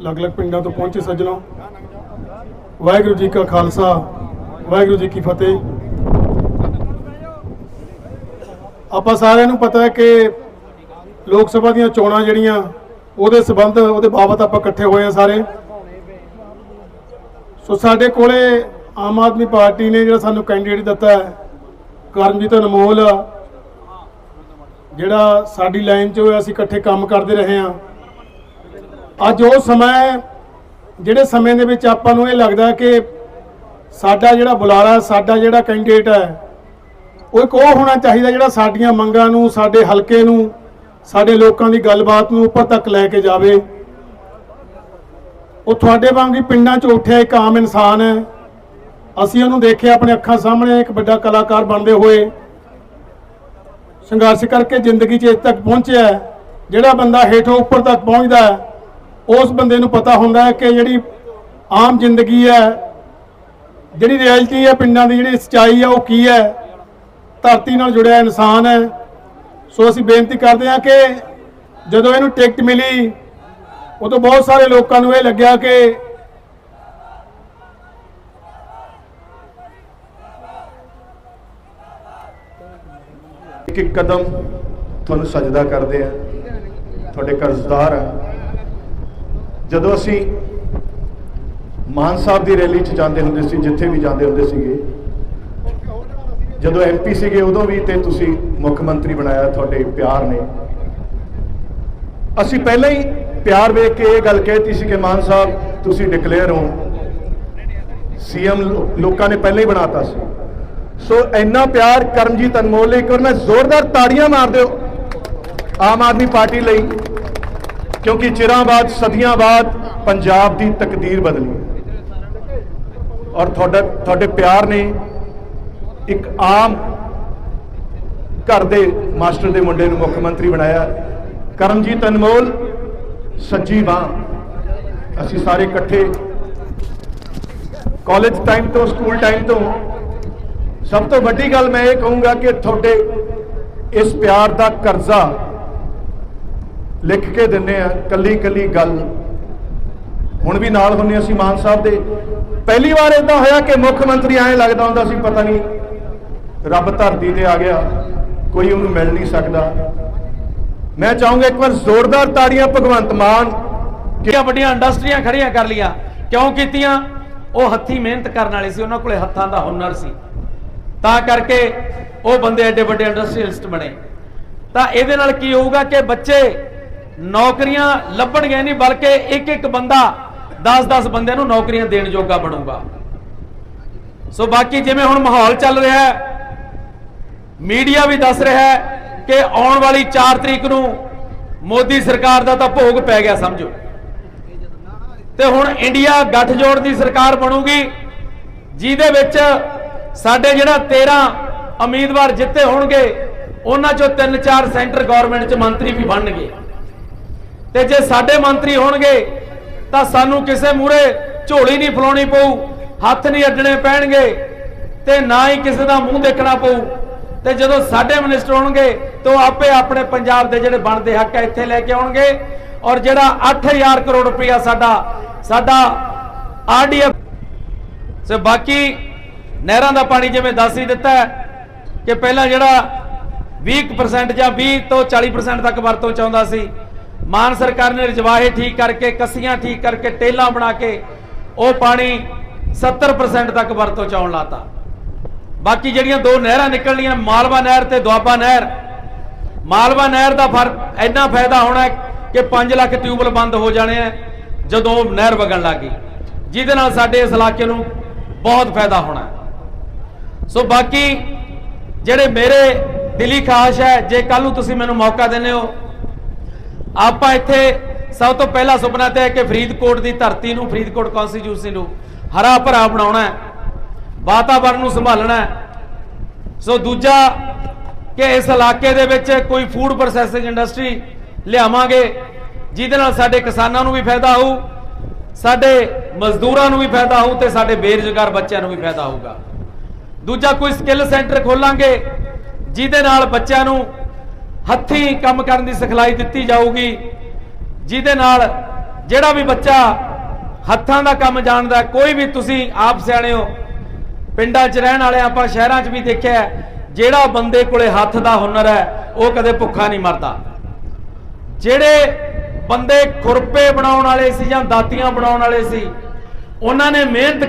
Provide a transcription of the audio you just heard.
ਅਲੱਗ-ਅਲੱਗ ਪਿੰਡਾਂ ਤੋਂ ਪਹੁੰਚੇ ਸੱਜਣੋ। ਵਾਹਿਗੁਰੂ ਜੀ ਕਾ ਖਾਲਸਾ, ਵਾਹਿਗੁਰੂ ਜੀ ਕੀ ਫਤਿਹ। ਆਪਾਂ ਸਾਰਿਆਂ ਨੂੰ ਪਤਾ ਹੈ ਕਿ ਲੋਕ ਸਭਾ ਦੀਆਂ ਚੋਣਾਂ ਜਿਹੜੀਆਂ, ਉਹਦੇ ਸਬੰਧ, ਉਹਦੇ ਬਾਬਤ ਆਪਾਂ ਇਕੱਠੇ ਹੋਏ ਆ ਸਾਰੇ। ਸੋ ਸਾਡੇ ਕੋਲੇ ਆਮ ਆਦਮੀ ਪਾਰਟੀ ਨੇ ਜਿਹੜਾ ਸਾਨੂੰ ਕੈਂਡੀਡੇਟ ਦਿੱਤਾ ਹੈ, ਕਰਮਜੀਤ ਅਨਮੋਲ। ਜਿਹੜਾ ਸਾਡੀ ਲਾਈਨ 'ਚ ਹੋਇਆ, ਅਸੀਂ ਇਕੱਠੇ ਕੰਮ ਕਰਦੇ ਰਹੇ ਹਾਂ। ਅੱਜ ਉਹ ਸਮਾਂ ਜਿਹੜੇ ਸਮੇਂ ਦੇ ਵਿੱਚ ਆਪਾਂ ਨੂੰ ਇਹ ਲੱਗਦਾ ਕਿ ਸਾਡਾ ਜਿਹੜਾ ਬੁਲਾਰਾ, ਸਾਡਾ ਜਿਹੜਾ ਕੈਂਡੀਡੇਟ ਹੈ, ਉਹ ਇੱਕ ਉਹ ਹੋਣਾ ਚਾਹੀਦਾ ਜਿਹੜਾ ਸਾਡੀਆਂ ਮੰਗਾਂ ਨੂੰ, ਸਾਡੇ ਹਲਕੇ ਨੂੰ, ਸਾਡੇ ਲੋਕਾਂ ਦੀ ਗੱਲਬਾਤ ਨੂੰ ਉੱਪਰ ਤੱਕ ਲੈ ਕੇ ਜਾਵੇ। ਉਹ ਤੁਹਾਡੇ ਵਾਂਗ ਹੀ ਪਿੰਡਾਂ 'ਚ ਉੱਠਿਆ ਇੱਕ ਆਮ ਇਨਸਾਨ ਹੈ। ਅਸੀਂ ਉਹਨੂੰ ਦੇਖਿਆ ਆਪਣੇ ਅੱਖਾਂ ਸਾਹਮਣੇ, ਇੱਕ ਵੱਡਾ ਕਲਾਕਾਰ ਬਣਦੇ ਹੋਏ। ਸੰਘਰਸ਼ ਕਰਕੇ ਜ਼ਿੰਦਗੀ 'ਚ ਇੱਥੇ ਤੱਕ ਪਹੁੰਚਿਆ ਜਿਹੜਾ ਬੰਦਾ ਹੇਠੋਂ ਉੱਪਰ ਤੱਕ ਪਹੁੰਚਦਾ ਹੈ ਉਸ ਬੰਦੇ ਨੂੰ ਪਤਾ ਹੁੰਦਾ ਹੈ ਕਿ ਜਿਹੜੀ ਆਮ ਜ਼ਿੰਦਗੀ ਹੈ, ਜਿਹੜੀ ਰਿਐਲਿਟੀ ਹੈ ਪਿੰਡਾਂ ਦੀ, ਜਿਹੜੀ ਸੱਚਾਈ ਹੈ, ਉਹ ਕੀ ਹੈ? ਧਰਤੀ ਨਾਲ ਜੁੜਿਆ ਇਨਸਾਨ ਹੈ। ਸੋ ਅਸੀਂ ਬੇਨਤੀ ਕਰਦੇ ਹਾਂ ਕਿ ਜਦੋਂ ਇਹਨੂੰ ਟਿਕਟ ਮਿਲੀ ਉਦੋਂ ਬਹੁਤ ਸਾਰੇ ਲੋਕਾਂ ਨੂੰ ਇਹ ਲੱਗਿਆ ਕਿ ਇੱਕ ਇੱਕ ਕਦਮ ਤੁਹਾਨੂੰ ਸਜਦਾ ਕਰਦੇ ਆ ਤੁਹਾਡੇ ਕਰਜ਼ਦਾਰ ਆ ਜਦੋਂ ਅਸੀਂ ਮਾਨ ਸਾਹਿਬ ਦੀ ਰੈਲੀ 'ਚ ਜਾਂਦੇ ਹੁੰਦੇ ਸੀ, ਜਿੱਥੇ ਵੀ ਜਾਂਦੇ ਹੁੰਦੇ ਸੀਗੇ, ਜਦੋਂ ਐਮਪੀ ਸੀਗੇ ਉਦੋਂ ਵੀ ਤੇ ਤੁਸੀਂ ਮੁੱਖ ਮੰਤਰੀ ਬਣਾਇਆ, ਤੁਹਾਡੇ ਪਿਆਰ ਨੇ। ਅਸੀਂ ਪਹਿਲਾਂ ਹੀ ਪਿਆਰ ਵੇਖ ਕੇ ਇਹ ਗੱਲ ਕਹਿਤੀ ਸੀ ਕਿ ਮਾਨ ਸਾਹਿਬ, ਤੁਸੀਂ ਡਿਕਲੇਅਰ ਹੋ। ਸੀਐਮ ਲੋਕਾਂ ਨੇ ਪਹਿਲਾਂ ਹੀ ਬਣਾਤਾ ਸੀ। ਸੋ ਇੰਨਾ ਪਿਆਰ ਕਰਮਜੀਤ ਅਨਮੋਲ ਲਈ ਇੱਕ ਵਾਰ ਮੈਂ ਜ਼ੋਰਦਾਰ ਤਾੜੀਆਂ ਮਾਰ ਦਿਓ ਆਮ ਆਦਮੀ ਪਾਰਟੀ ਲਈ। ਕਿਉਂਕਿ ਚਿਰਾਂ ਬਾਅਦ, ਸਦੀਆਂ ਬਾਅਦ ਪੰਜਾਬ ਦੀ ਤਕਦੀਰ ਬਦਲੀ। ਔਰ ਤੁਹਾਡਾ, ਤੁਹਾਡੇ ਪਿਆਰ ਨੇ ਇੱਕ ਆਮ ਘਰ ਦੇ ਮਾਸਟਰ ਦੇ ਮੁੰਡੇ ਨੂੰ ਮੁੱਖ ਮੰਤਰੀ ਬਣਾਇਆ। ਕਰਮਜੀਤ ਅਨਮੋਲ, ਸੱਜੀ ਬਾਹ। ਅਸੀਂ ਸਾਰੇ ਇਕੱਠੇ ਕਾਲਜ ਟਾਈਮ ਤੋਂ ਸਕੂਲ ਟਾਈਮ ਤੋਂ ਸਭ ਤੋਂ ਵੱਡੀ ਗੱਲ ਮੈਂ ਇਹ ਕਹੂੰਗਾ ਕਿ ਤੁਹਾਡੇ ਇਸ ਪਿਆਰ ਦਾ ਕਰਜ਼ਾ ਲਿਖ ਕੇ ਦਿੰਨੇ ਆ, ਕੱਲੀ ਕੱਲੀ ਗੱਲ। ਹੁਣ ਵੀ ਨਾਲ ਹੁੰਨੇ ਅਸੀਂ ਮਾਨ ਸਾਹਿਬ ਦੇ। ਪਹਿਲੀ ਵਾਰ ਇਦਾਂ ਹੋਇਆ ਕਿ ਮੁੱਖ ਮੰਤਰੀ ਐਂ ਲੱਗਦਾ ਹੁੰਦਾ ਸੀ, ਪਤਾ ਨਹੀਂ ਰੱਬ ਧਰਤੀ ਤੇ ਆ ਗਿਆ, ਕੋਈ ਉਹਨੂੰ ਮਿਲ ਨਹੀਂ ਸਕਦਾ। ਮੈਂ ਚਾਹੂੰਗਾ ਇੱਕ ਵਾਰ ਜ਼ੋਰਦਾਰ ਤਾੜੀਆਂ, ਭਗਵੰਤ ਮਾਨ ਕਿਹੜੀਆਂ ਵੱਡੀਆਂ ਇੰਡਸਟਰੀਆਂ ਖੜੀਆਂ ਕਰ ਲੀਆਂ ਕਿਉਂ ਕੀਤੀਆਂ? ਉਹ ਹੱਥੀ ਮਿਹਨਤ ਕਰਨ ਵਾਲੇ ਸੀ, ਉਹਨਾਂ ਕੋਲੇ ਹੱਥਾਂ ਦਾ ਹੁਨਰ ਸੀ। ਤਾਂ ਕਰਕੇ ਉਹ ਬੰਦੇ ਐਡੇ ਵੱਡੇ ਇੰਡਸਟਰੀਅਲਿਸਟ ਬਣੇ। ਤਾਂ ਇਹਦੇ ਨਾਲ ਕੀ ਹੋਊਗਾ ਕਿ ਬੱਚੇ ਨੌਕਰੀਆਂ ਲੱਭਣਗੇ ਨਹੀਂ, ਬਲਕਿ ਇੱਕ ਇੱਕ ਬੰਦਾ 10-10 ਬੰਦਿਆਂ ਨੂੰ ਨੌਕਰੀਆਂ ਦੇਣ ਯੋਗਾ ਬਣੂਗਾ। ਸੋ ਬਾਕੀ ਜਿਵੇਂ ਹੁਣ ਮਾਹੌਲ ਚੱਲ ਰਿਹਾ ਹੈ, ਮੀਡੀਆ ਵੀ ਦੱਸ ਰਿਹਾ ਹੈ ਕਿ ਆਉਣ ਵਾਲੀ 4 ਤਰੀਕ ਨੂੰ ਮੋਦੀ ਸਰਕਾਰ ਦਾ ਤਾਂ ਭੋਗ ਪੈ ਗਿਆ, ਸਮਝੋ। ਤੇ ਹੁਣ ਇੰਡੀਆ ਗੱਠਜੋੜ ਦੀ ਸਰਕਾਰ ਬਣੂਗੀ, ਜਿਹਦੇ ਵਿੱਚ ਸਾਡੇ ਜਿਹੜਾ 13 ਉਮੀਦਵਾਰ ਜਿੱਤੇ ਹੋਣਗੇ, ਉਹਨਾਂ ਚੋਂ 3-4 ਸੈਂਟਰ ਗਵਰਨਮੈਂਟ ਚ ਮੰਤਰੀ ਵੀ ਬਣਨਗੇ। ਤੇ ਜੇ ਸਾਡੇ ਮੰਤਰੀ ਹੋਣਗੇ, ਤਾਂ ਸਾਨੂੰ ਕਿਸੇ ਮੂਰੇ ਝੋਲੀ ਨਹੀਂ ਫਲਾਉਣੀ ਪਊ, ਹੱਥ ਨਹੀਂ ਅੱਡਣੇ ਪੈਣਗੇ, ਤੇ ਨਾ ਹੀ ਕਿਸੇ ਦਾ ਮੂੰਹ ਦੇਖਣਾ ਪਊ। ਤੇ ਜਦੋਂ ਸਾਡੇ ਮਿਨਿਸਟਰ ਹੋਣਗੇ, ਤਾਂ ਉਹ ਆਪੇ ਆਪਣੇ ਪੰਜਾਬ ਦੇ ਜਿਹੜੇ ਬਣਦੇ ਹੱਕ ਹੈ ਇੱਥੇ ਲੈ ਕੇ ਆਉਣਗੇ। ਔਰ ਜਿਹੜਾ 8000 ਕਰੋੜ ਰੁਪਇਆ ਸਾਡਾ ਸਾਡਾ ਆਰਡੀਐਫ ਸੇ ਬਾਕੀ ਨਹਿਰਾਂ ਦਾ ਪਾਣੀ ਜਿਵੇਂ ਦੱਸ ਹੀ ਦਿੱਤਾ ਕਿ ਪਹਿਲਾਂ ਜਿਹੜਾ 20% ਜਾਂ 20 ਤੋਂ 40% ਤੱਕ ਵਰਤੋਂ ਚਾਹੁੰਦਾ ਸੀ ਮਾਨ ਸਰਕਾਰ ਨੇ ਰਜਵਾਹੇ ਠੀਕ ਕਰਕੇ, ਕੱਸੀਆਂ ਠੀਕ ਕਰਕੇ, ਟੇਲਾਂ ਬਣਾ ਕੇ ਉਹ ਪਾਣੀ 70% ਤੱਕ ਵਰਤੋਂ ਚ ਆਉਣ ਲਾਤਾ। ਬਾਕੀ ਜਿਹੜੀਆਂ ਦੋ ਨਹਿਰਾਂ ਨਿਕਲਣੀਆਂ, ਮਾਲਵਾ ਨਹਿਰ ਤੇ ਦੁਆਬਾ ਨਹਿਰ, ਮਾਲਵਾ ਨਹਿਰ ਦਾ ਫ਼ਰਕ ਇੰਨਾ ਫਾਇਦਾ ਹੋਣਾ ਕਿ 5 ਲੱਖ ਟਿਊਬਲ ਬੰਦ ਹੋ ਜਾਣੇ ਆ, ਜਦੋਂ ਨਹਿਰ ਵਗਣ ਲੱਗੀ ਜਿਹਦੇ ਨਾਲ ਸਾਡੇ ਇਸ ਇਲਾਕੇ ਨੂੰ ਬਹੁਤ ਫਾਇਦਾ ਹੋਣਾ ਸੋ ਬਾਕੀ ਜਿਹੜੇ ਮੇਰੇ ਦਿਲੀ ਖਾਸ਼ ਹੈ, ਜੇ ਕੱਲ ਨੂੰ ਤੁਸੀਂ ਮੈਨੂੰ ਮੌਕਾ ਦਿੰਦੇ ਹੋ ਆਪਾਂ ਇੱਥੇ ਸਭ ਤੋਂ ਪਹਿਲਾ ਸੁਪਨਾ ਤੇ ਹੈ ਕਿ ਫਰੀਦਕੋਟ ਦੀ ਧਰਤੀ ਨੂੰ, ਫਰੀਦਕੋਟ ਕਨਸਟੀਚਿਊਸ਼ਨ ਨੂੰ? ਹਰਾ ਭਰਾ ਬਣਾਉਣਾ ਹੈ ਵਾਤਾਵਰਣ ਨੂੰ ਸੰਭਾਲਣਾ ਹੈ। ਸੋ ਦੂਜਾ ਕਿ ਇਸ ਇਲਾਕੇ ਦੇ ਵਿੱਚ ਕੋਈ ਫੂਡ ਪ੍ਰੋਸੈਸਿੰਗ ਇੰਡਸਟਰੀ ਲਿਆਵਾਂਗੇ, ਜਿਹਦੇ ਨਾਲ ਸਾਡੇ ਕਿਸਾਨਾਂ ਨੂੰ ਵੀ ਫਾਇਦਾ ਹੋਊ, ਸਾਡੇ ਮਜ਼ਦੂਰਾਂ ਨੂੰ ਵੀ ਫਾਇਦਾ ਹੋਊ ਤੇ ਸਾਡੇ ਬੇਰੁਜ਼ਗਾਰ ਬੱਚਿਆਂ ਨੂੰ ਵੀ ਫਾਇਦਾ ਹੋਊਗਾ। ਦੂਜਾ ਕੋਈ ਸਕਿੱਲ ਸੈਂਟਰ ਖੋਲਾਂਗੇ, ਜਿਹਦੇ ਨਾਲ ਬੱਚਿਆਂ ਨੂੰ ਹੱਥੀਂ ਕੰਮ ਕਰਨ ਦੀ ਸਿਖਲਾਈ ਦਿੱਤੀ ਜਾਊਗੀ, ਜਿਹਦੇ ਨਾਲ ਜਿਹੜਾ ਵੀ ਬੱਚਾ ਹੱਥਾਂ ਦਾ ਕੰਮ ਜਾਣਦਾ, ਕੋਈ ਵੀ ਤੁਸੀਂ ਆਪ ਸਿਆਣੇ ਹੋ, ਪਿੰਡਾਂ 'ਚ ਰਹਿਣ ਵਾਲੇ ਆਪਾਂ ਸ਼ਹਿਰਾਂ 'ਚ ਵੀ ਦੇਖਿਆ ਜਿਹੜਾ ਬੰਦੇ ਕੋਲੇ ਹੱਥ ਦਾ ਹੁਨਰ ਹੈ, ਉਹ ਕਦੇ ਭੁੱਖਾ ਨਹੀਂ ਮਰਦਾ। ਜਿਹੜੇ ਬੰਦੇ ਖੁਰਪੇ ਬਣਾਉਣ ਵਾਲੇ ਸੀ ਜਾਂ ਦਾਤੀਆਂ ਬਣਾਉਣ ਵਾਲੇ ਸੀ, ਉਹਨਾਂ ਨੇ ਮਿਹਨਤ